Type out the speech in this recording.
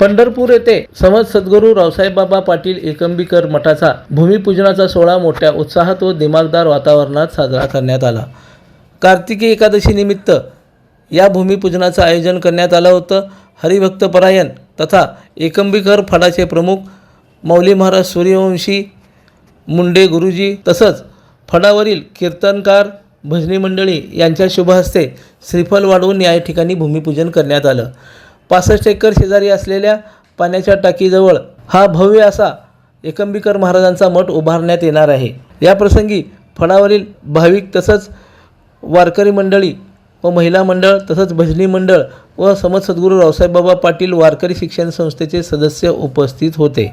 पंढरपूर येथे समज सद्गुरू रावसाहेबबाबा पाटील एकंबीकर मठाचा भूमिपूजनाचा सोहळा मोठ्या उत्साहात व दिमागदार वातावरणात साजरा करण्यात आला. कार्तिकी एकादशी निमित्त या भूमिपूजनाचं आयोजन करण्यात आलं होतं. हरिभक्तपरायण तथा एकंबीकर फडाचे प्रमुख मौली महाराज सूर्यवंशी मुंडे गुरुजी तसंच फडावरील कीर्तनकार भजनी मंडळी यांच्या शुभहस्ते श्रीफल वाढवून या ठिकाणी भूमिपूजन करण्यात आलं. पासष्ट एकर शेजारी असलेल्या पाण्याच्या टाकीजवळ हा भव्य असा एकंबीकर महाराजांचा मठ उभारण्यात येणार आहे. याप्रसंगी फडावरील भाविक तसंच वारकरी मंडळी व महिला मंडळ तसंच भजनी मंडळ व समज सद्गुरू रावसाहेबबाबा पाटील वारकरी शिक्षण संस्थेचे सदस्य उपस्थित होते.